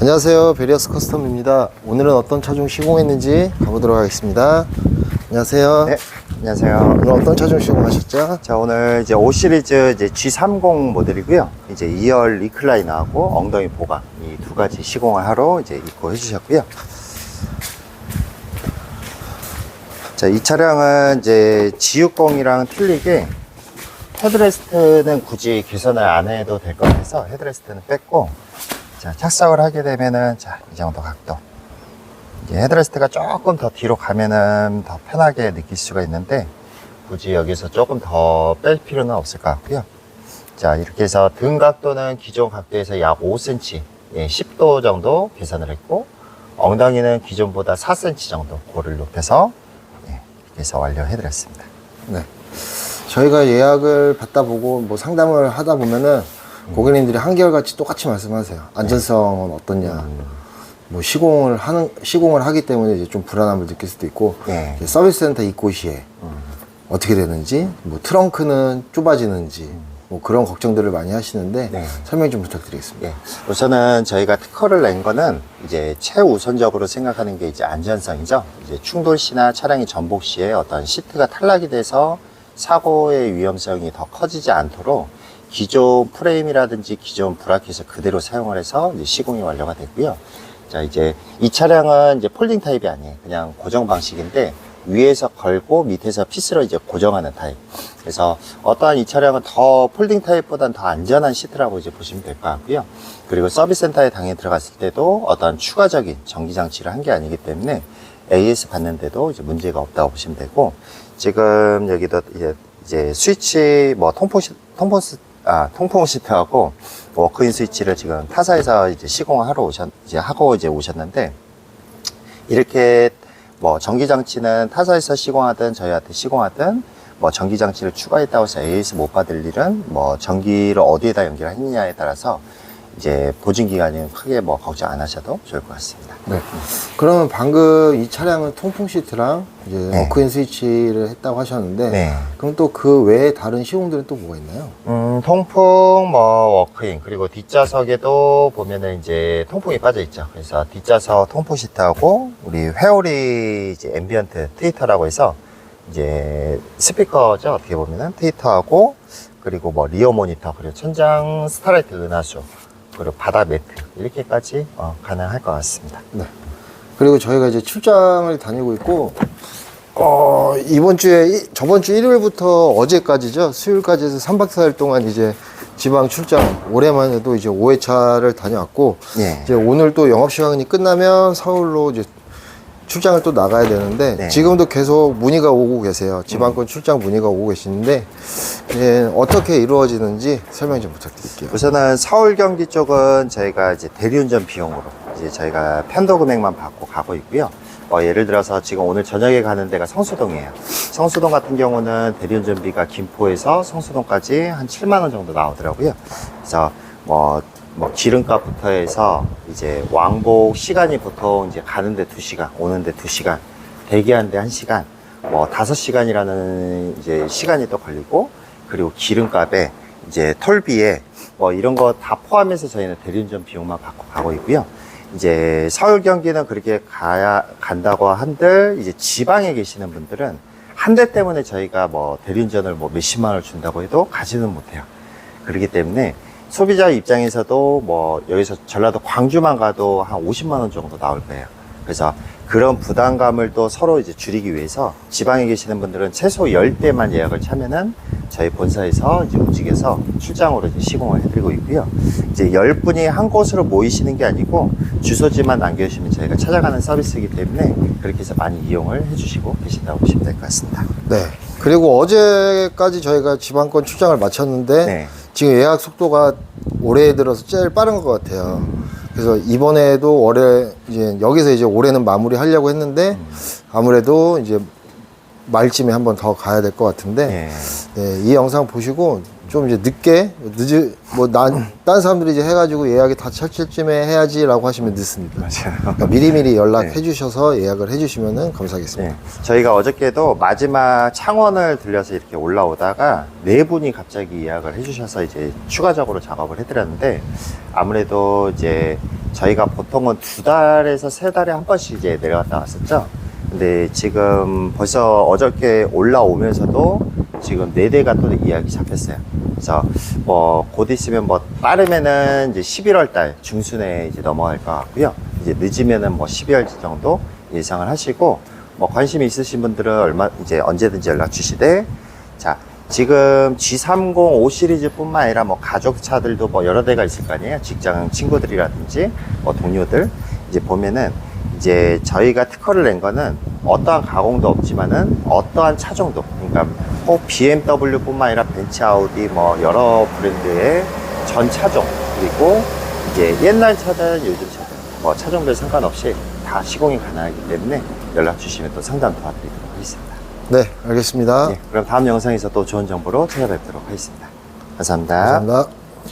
안녕하세요. 베리어스 커스텀입니다. 오늘은 어떤 차종 시공했는지 가보도록 하겠습니다. 안녕하세요. 네, 안녕하세요. 오늘 어떤 차종 시공하셨죠? 자, 오늘 이제 5 시리즈 이제 G30 모델이고요. 이제 2열 리클라이너하고 엉덩이 보강 이 두 가지 시공을 하러 이제 입고 해 주셨고요. 자, 이 차량은 이제 G60이랑 틀리게 헤드레스트는 굳이 개선을 안 해도 될 것 같아서 헤드레스트는 뺐고 자, 착석을 하게 되면은 자, 이 정도 각도. 이제 헤드레스트가 조금 더 뒤로 가면은 더 편하게 느낄 수가 있는데 굳이 여기서 조금 더 뺄 필요는 없을 것 같고요. 자, 이렇게 해서 등 각도는 기존 각도에서 약 5cm, 예, 10도 정도 개선을 했고 엉덩이는 기존보다 4cm 정도 고를 높여서 예, 이렇게 해서 완료해드렸습니다. 네. 저희가 예약을 받다 보고 뭐 상담을 하다 보면은 고객님들이 한결같이 똑같이 말씀하세요. 안전성은 어떻냐. 뭐 시공을 하는 시공을 하기 때문에 이제 좀 불안함을 느낄 수도 있고 네. 서비스 센터 입고 시에 어떻게 되는지 뭐 트렁크는 좁아지는지 뭐 그런 걱정들을 많이 하시는데 네. 설명 좀 부탁드리겠습니다. 예. 우선은 저희가 특허를 낸 거는 이제 최우선적으로 생각하는 게 이제 안전성이죠. 이제 충돌 시나 차량이 전복 시에 어떤 시트가 탈락이 돼서 사고의 위험성이 더 커지지 않도록 기존 프레임이라든지 기존 브라켓을 그대로 사용을 해서 이제 시공이 완료가 됐고요. 자, 이제 이 차량은 이제 폴딩 타입이 아니에요. 그냥 고정 방식인데 위에서 걸고 밑에서 피스로 이제 고정하는 타입. 그래서 어떠한 이 차량은 더 폴딩 타입보다는 더 안전한 시트라고 이제 보시면 될 것 같고요. 그리고 서비스 센터에 당연히 들어갔을 때도 어떤 추가적인 전기 장치를 한 게 아니기 때문에 AS 받는데도 이제 문제가 없다고 보시면 되고 지금 여기도 이제 이제 스위치 뭐 통풍 시- 아 통풍 시트하고 워크인 스위치를 지금 타사에서 이제 시공을 하러 오셨 이제 하고 이제 오셨는데 이렇게 뭐 전기 장치는 타사에서 시공하든 저희한테 시공하든 뭐 전기 장치를 추가했다고 해서 AS 못 받을 일은 뭐 전기를 어디에다 연결했느냐에 따라서 이제 보증 기간은 크게 뭐 걱정 안 하셔도 좋을 것 같습니다. 네. 그러면 방금 이 차량은 통풍 시트랑 이제 네. 워크인 스위치를 했다고 하셨는데 네. 그럼 또 그 외에 다른 시공들은 또 뭐가 있나요? 음, 통풍, 뭐, 워크인, 그리고 뒷좌석에도 보면은 이제 통풍이 빠져 있죠. 그래서 뒷좌석 통풍 시트하고 우리 회오리 이제 앰비언트 트위터라고 해서 이제 스피커죠. 어떻게 보면은 트위터하고 그리고 뭐 리어 모니터, 그리고 천장 스타라이트 은하수, 그리고 바다 매트, 이렇게까지 어, 가능할 것 같습니다. 네. 그리고 저희가 이제 출장을 다니고 있고, 어, 이번 주에, 이- 저번 주 일요일부터 어제까지죠. 수요일까지 해서 3박 4일 동안 이제 지방 출장, 올해만 해도 이제 5회차를 다녀왔고, 예. 이제 오늘 또 영업 시간이 끝나면 서울로 이제 출장을 또 나가야 되는데, 네. 지금도 계속 문의가 오고 계세요. 지방권 출장 문의가 오고 계시는데, 예, 어떻게 이루어지는지 설명 좀 부탁드릴게요. 우선은 서울 경기 쪽은 저희가 이제 대리운전 비용으로 이제 저희가 편도 금액만 받고 가고 있고요. 어, 예를 들어서 지금 오늘 저녁에 가는 데가 성수동이에요. 성수동 같은 경우는 대리운전비가 김포에서 성수동까지 한 7만 원 정도 나오더라고요. 그래서 뭐, 뭐 기름값부터 해서 이제 왕복 시간이 보통 이제 가는데 2시간, 오는데 2시간, 대기하는데 1시간, 뭐 5시간이라는 이제 시간이 또 걸리고 그리고 기름값에 이제 톨비에 뭐 이런 거 다 포함해서 저희는 대리운전 비용만 받고 가고 있고요. 이제 서울 경기는 그렇게 가야 간다고 한들 이제 지방에 계시는 분들은 한 대 때문에 저희가 뭐 대리운전을 뭐 몇십만 원을 준다고 해도 가지는 못해요. 그렇기 때문에 소비자 입장에서도 뭐 여기서 전라도 광주만 가도 한 50만 원 정도 나올 거예요. 그래서 그런 부담감을 또 서로 이제 줄이기 위해서 지방에 계시는 분들은 최소 10대만 예약을 차면은 저희 본사에서 이제 움직여서 출장으로 이제 시공을 해드리고 있고요. 이제 10분이 한 곳으로 모이시는 게 아니고 주소지만 남겨주시면 저희가 찾아가는 서비스이기 때문에 그렇게 해서 많이 이용을 해주시고 계신다고 보시면 될 것 같습니다. 네. 그리고 어제까지 저희가 지방권 출장을 마쳤는데 네. 지금 예약 속도가 올해 들어서 제일 빠른 것 같아요. 그래서 이번에도 올해 이제 여기서 이제 올해는 마무리 하려고 했는데 아무래도 이제 말쯤에 한번 더 가야 될 것 같은데 예. 네, 이 영상 보시고 좀 이제 늦게 늦을 뭐난 다른 사람들이 이제 해가지고 예약이 다 찰칠쯤에 해야지라고 하시면 늦습니다. 맞아요. 그러니까 미리미리 연락해 네. 주셔서 예약을 해 주시면은 감사하겠습니다. 네. 저희가 어저께도 마지막 창원을 들려서 이렇게 올라오다가 네 분이 갑자기 예약을 해 주셔서 이제 추가적으로 작업을 해드렸는데 아무래도 이제 저희가 보통은 두 달에서 세 달에 한 번씩 이제 내려갔다 왔었죠. 근데 지금 벌써 어저께 올라오면서도 지금 네 대가 또 예약이 잡혔어요. 그래서 뭐 곧 있으면 뭐 빠르면은 이제 11월 달 중순에 이제 넘어갈 것 같고요. 이제 늦으면은 뭐 12월 정도 예상을 하시고 뭐 관심 있으신 분들은 얼마 이제 언제든지 연락 주시되 자 지금 G30 5 시리즈뿐만 아니라 뭐 가족 차들도 뭐 여러 대가 있을 거 아니에요 직장 친구들이라든지 뭐 동료들 이제 보면은 이제 저희가 특허를 낸 거는 어떠한 가공도 없지만은 어떠한 차종도 그러니까 꼭 BMW뿐만 아니라 벤츠 아우디 뭐 여러 브랜드의 전 차종 그리고 이제 옛날 차든 요즘 차든 뭐 차종별 상관없이 다 시공이 가능하기 때문에 연락 주시면 또 상담 도와드리도록 하겠습니다. 네, 알겠습니다. 예, 그럼 다음 영상에서 또 좋은 정보로 찾아뵙도록 하겠습니다. 감사합니다. 감사합니다.